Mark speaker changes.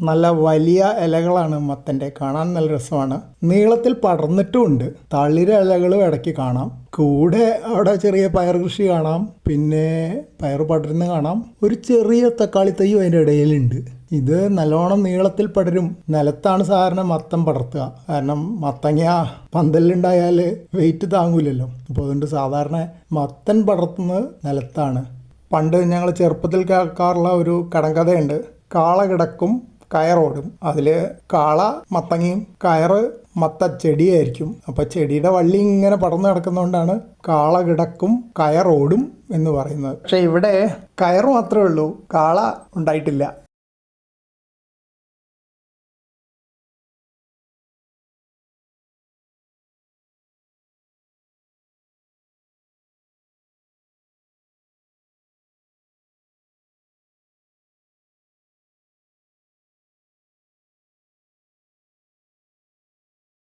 Speaker 1: നല്ല വലിയ ഇലകളാണ് മത്തന്റെ. കാണാൻ നല്ല രസമാണ്. നീളത്തിൽ പടർന്നിട്ടുമുണ്ട്. തളിര ഇലകളും ഇടയ്ക്ക് കാണാം. കൂടെ അവിടെ ചെറിയ പയർ കൃഷി കാണാം. പിന്നെ പയർ പടരുന്ന കാണാം. ഒരു ചെറിയ തക്കാളി തൈയും അതിന്റെ ഇടയിലുണ്ട്. ഇത് നല്ലോണം നീളത്തിൽ പടരും. നിലത്താണ് സാധാരണ മത്തം പടർത്തുക. കാരണം മത്തങ്ങ പന്തലുണ്ടായാൽ വെയിറ്റ് താങ്ങൂലല്ലോ. അപ്പോൾ അതുകൊണ്ട് സാധാരണ മത്തൻ പടർത്തുന്നത് നിലത്താണ്. പണ്ട് ഞങ്ങൾ ചെറുപ്പത്തിൽ കേൾക്കാറുള്ള ഒരു കടങ്കഥയുണ്ട്. കാള കിടക്കും കയറോടും. അതിൽ കാള മത്തങ്ങയും കയറ് മത്ത ചെടിയായിരിക്കും. അപ്പോൾ ചെടിയുടെ വള്ളി ഇങ്ങനെ പടർന്നു കിടക്കുന്നതുകൊണ്ടാണ് കാള കിടക്കും കയറോടും എന്ന് പറയുന്നത്. പക്ഷേ ഇവിടെ കയറ് മാത്രമേ ഉള്ളൂ. കാള ഉണ്ടായിട്ടില്ല.